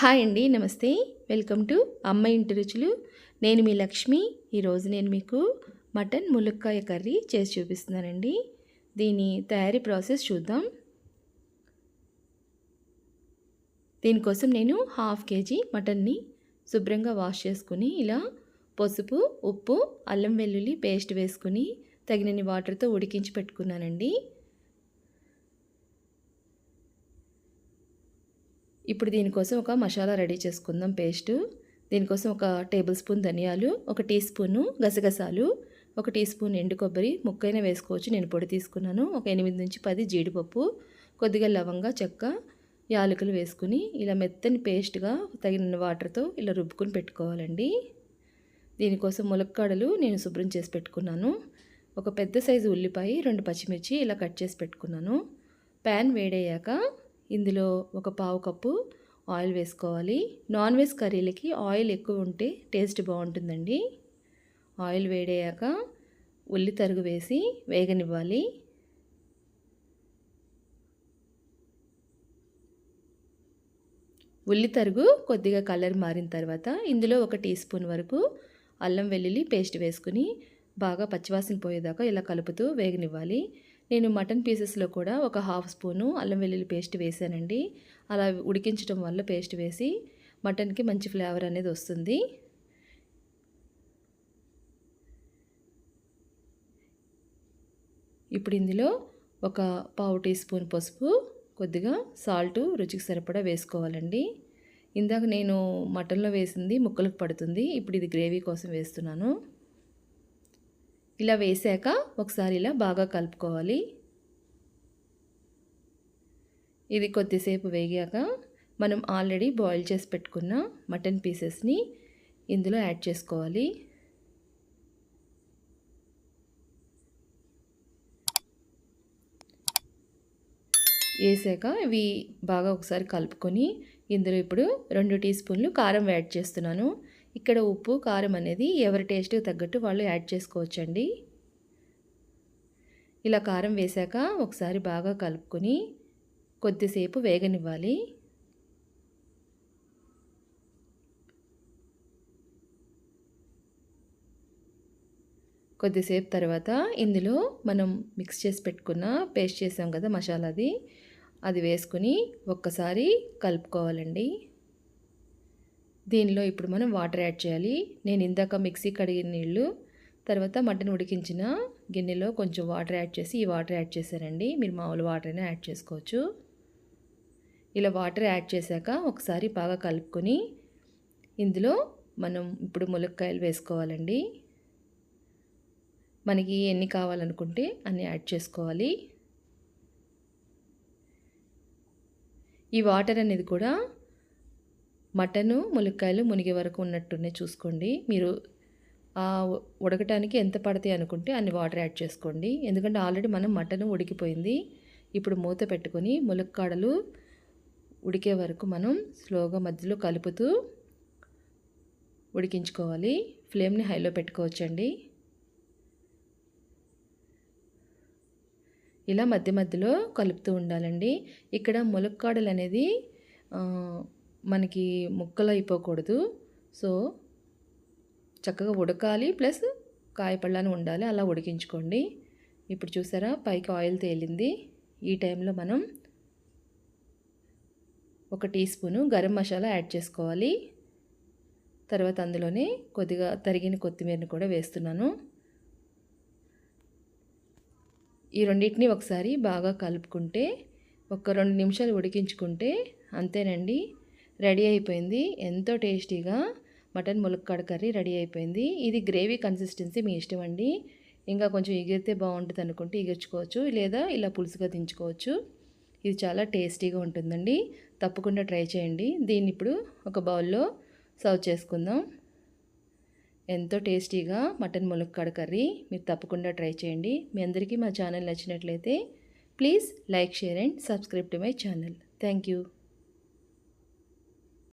Hi అండి నమస్తే. Welcome to అమ్మ ఇంటి రుచులు. నేను మీ లక్ష్మి. ఈరోజు నేను మీకు మటన్ ములక్కాయ కర్రీ చేసి చూపిస్తున్నానండి. దీని తయారీ ప్రాసెస్ చూద్దాం. దీనికోసం నేను హాఫ్ కేజీ మటన్ని శుభ్రంగా వాష్ చేసుకుని ఇలా పసుపు ఉప్పు అల్లం వెల్లుల్లి పేస్ట్ వేసుకుని తగినన్ని వాటర్తో ఉడికించి పెట్టుకున్నానండి. ఇప్పుడు దీనికోసం ఒక మసాలా రెడీ చేసుకుందాం పేస్ట్. దీనికోసం ఒక టేబుల్ స్పూన్ ధనియాలు ఒక టీ స్పూను గసగసాలు ఒక టీ స్పూన్ ఎండు కొబ్బరి ముక్కైనా వేసుకోవచ్చు. నేను పొడి తీసుకున్నాను. ఒక ఎనిమిది నుంచి పది జీడిపప్పు కొద్దిగా లవంగా చెక్క యాలకులు వేసుకుని ఇలా మెత్తని పేస్ట్గా తగిన వాటర్తో ఇలా రుబ్బుకుని పెట్టుకోవాలండి. దీనికోసం ములక్కాడలు నేను శుభ్రం చేసి పెట్టుకున్నాను. ఒక పెద్ద సైజు ఉల్లిపాయ రెండు పచ్చిమిర్చి ఇలా కట్ చేసి పెట్టుకున్నాను. ప్యాన్ వేడయ్యాక ఇందులో ఒక పావు కప్పు ఆయిల్ వేసుకోవాలి. నాన్ వెజ్ కర్రీలకి ఆయిల్ ఎక్కువ ఉంటే టేస్ట్ బాగుంటుందండి. ఆయిల్ వేడయ్యాక ఉల్లి తరుగు వేసి వేగనివ్వాలి. ఉల్లి తరుగు కొద్దిగా కలర్ మారిన తర్వాత ఇందులో ఒక టీ స్పూన్ వరకు అల్లం వెల్లుల్లి పేస్ట్ వేసుకుని బాగా పచ్చివాసన పోయేదాకా ఇలా కలుపుతూ వేగనివ్వాలి. నేను మటన్ పీసెస్లో కూడా ఒక హాఫ్ స్పూను అల్లం వెల్లుల్లి పేస్ట్ వేసానండి. అలా ఉడికించడం వల్ల పేస్ట్ వేసి మటన్కి మంచి ఫ్లేవర్ అనేది వస్తుంది. ఇప్పుడు ఇందులో ఒక పావు టీ స్పూన్ పసుపు కొద్దిగా సాల్ట్ రుచికి సరిపడా వేసుకోవాలండి. ఇందాక నేను మటన్లో వేసింది ముక్కలకు పడుతుంది. ఇప్పుడు ఇది గ్రేవీ కోసం వేస్తున్నాను. ఇలా వేసాక ఒకసారి ఇలా బాగా కలుపుకోవాలి. ఇది కొద్దిసేపు వేగాక మనం ఆల్రెడీ బాయిల్ చేసి పెట్టుకున్న మటన్ పీసెస్ని ఇందులో యాడ్ చేసుకోవాలి. వేసాక ఇవి బాగా ఒకసారి కలుపుకొని ఇందులో ఇప్పుడు రెండు టీ స్పూన్లు కారం యాడ్ చేస్తున్నాను. ఇక్కడ ఉప్పు కారం అనేది ఎవరి టేస్ట్కి తగ్గట్టు వాళ్ళు యాడ్ చేసుకోవచ్చండి. ఇలా కారం వేశాక ఒకసారి బాగా కలుపుకొని కొద్దిసేపు వేగనివ్వాలి. కొద్దిసేపు తర్వాత ఇందులో మనం మిక్స్ చేసి పెట్టుకున్న పేస్ట్ చేసాం కదా మసాలాది అది వేసుకుని ఒక్కసారి కలుపుకోవాలండి. దీనిలో ఇప్పుడు మనం వాటర్ యాడ్ చేయాలి. నేను ఇందాక మిక్సీ కడిగిన నీళ్ళు తర్వాత మటన్ ఉడికించిన గిన్నెలో కొంచెం వాటర్ యాడ్ చేసి ఈ వాటర్ యాడ్ చేశానండి. మీరు మామూలు వాటర్ అయినా యాడ్ చేసుకోవచ్చు. ఇలా వాటర్ యాడ్ చేశాక ఒకసారి బాగా కలుపుకొని ఇందులో మనం ఇప్పుడు ములక్కాయలు వేసుకోవాలండి. మనకి ఎన్ని కావాలనుకుంటే అన్ని యాడ్ చేసుకోవాలి. ఈ వాటర్ అనేది కూడా మటను ములక్కాయలు మునిగే వరకు ఉన్నట్టునే చూసుకోండి. మీరు ఉడకటానికి ఎంత పడతాయి అనుకుంటే అన్ని వాటర్ యాడ్ చేసుకోండి. ఎందుకంటే ఆల్రెడీ మనం మటన్ ఉడికిపోయింది. ఇప్పుడు మూత పెట్టుకొని ములక్కాడలు ఉడికే వరకు మనం స్లోగా మధ్యలో కలుపుతూ ఉడికించుకోవాలి. ఫ్లేమ్ని హైలో పెట్టుకోవచ్చండి. ఇలా మధ్య మధ్యలో కలుపుతూ ఉండాలండి. ఇక్కడ ములక్కాడలు అనేది మనకి ముక్కలు అయిపోకూడదు. సో చక్కగా ఉడకాలి. ప్లస్ కాయపళ్ళని ఉండాలి. అలా ఉడికించుకోండి. ఇప్పుడు చూసారా? పైకి ఆయిల్ తేలింది. ఈ టైంలో మనం ఒక teaspoon garam masala add చేసుకోవాలి. తర్వాత అందులోనే కొద్దిగా తరిగిన కొత్తిమీరని కూడా వేస్తున్నాను. ఈ రెండింటిని ఒకసారి బాగా కలుపుకుంటే ఒక రెండు నిమిషాలు ఉడికించుకుంటే అంతేనండి. రెడీ అయిపోయింది. ఎంతో టేస్టీగా మటన్ ములక్కాడ కర్రీ రెడీ అయిపోయింది. ఇది గ్రేవీ కన్సిస్టెన్సీ మీ ఇష్టం అండి. ఇంకా కొంచెం ఎగిరితే బాగుంటుంది అనుకుంటే ఎగిర్చుకోవచ్చు లేదా ఇలా పులుసుగా దించుకోవచ్చు. ఇది చాలా టేస్టీగా ఉంటుందండి. తప్పకుండా ట్రై చేయండి. దీన్ని ఇప్పుడు ఒక బౌల్లో సర్వ్ చేసుకుందాం. ఎంతో టేస్టీగా మటన్ ములక్కాడ కర్రీ మీరు తప్పకుండా ట్రై చేయండి. మీ అందరికీ మా ఛానల్ నచ్చినట్లయితే please like share and subscribe to my channel. Thank you.